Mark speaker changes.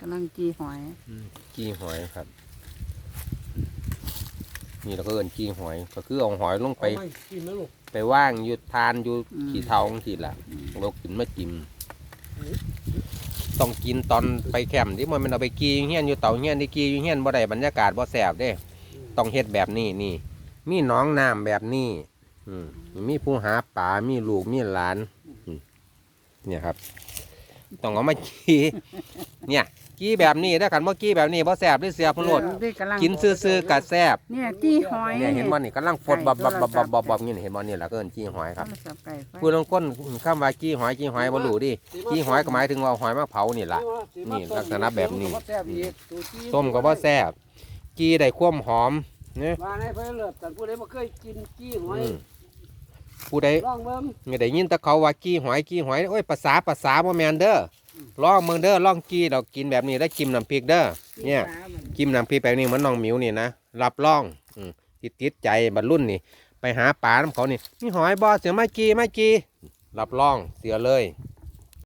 Speaker 1: กำลังจีหอย
Speaker 2: กี้หอยครับ นี่เราก็เอินกี้หอย ก็คือเอาหอยลงไป
Speaker 3: เอากินนะลูก
Speaker 2: ไปว่างอยู่ทานอยู่ขี้เทาของทีละเรากินมากินต้องกินตอนไปแคมป์ที่มันมันเอาไปกีอยู่เฮียนอยู่เตาเฮียนที่กีอยู่เฮียนบ่ได้บรรยากาศบ่แสบเด้ ต้องเฮ็ดแบบนี้นี่ มีหน้องน้ำแบบนี้อืมมีผู้หาปลามีลูกมีหลานอืมเนี่ยครับ ต้องเอามากี้เนี่ยกี้แบบนี้ถ้ากันว่ากี้แบบนี้บ่แสบด้วยเสียพนโลด
Speaker 1: นี่กำลัง
Speaker 2: กินซื่อๆกัแซบ
Speaker 1: เนี่ยจี้หอย
Speaker 2: เนี่ยเห็นบ่นี่กำลังฟดบับบับบับบับบับบับนี่เห็นบ่นี่แหละก็เอิ้นจี้หอยครับ
Speaker 1: โทศัพท์ไก่ไฟ
Speaker 2: ผู้ลางคนคำว่าจี้หอยจี้หอยบ่รู้ดิจี้หอยก็หมายถึงว่าเอาหอยมาเผานี่ล่ะนี่ลักษณะแบบนี้
Speaker 3: แซ่บอีกตัวจี้
Speaker 2: ต้มก็บ่แซ่บจี้ได้ความหอมเนี่ย
Speaker 3: มาในเพื่อนเลิศกันผู้ใดบ่เคยกินจี้หอย
Speaker 2: อืม ผู้ใด
Speaker 3: ลองเบิ่ง
Speaker 2: ไม่ได้ยินแต่เขาว่าจี้หอยจี้หอยโอ้ยภาษาภาษาบ่แม่นเด้อลองเมืองเด้อลองจี้เรากินแบบนี้แล้วจิ้มน้ำพริกเด้อเนี่ยจิ้มน้ำพริกแบบนี้เหมือนน้องหมิวนี่นะรับรองอืมติดติดใจบรรลุนนี่ ไปหาปลาน้ำเขานี่มีหอยบอเสือไม่กีไม่กีรับรองเสือเลย
Speaker 1: อ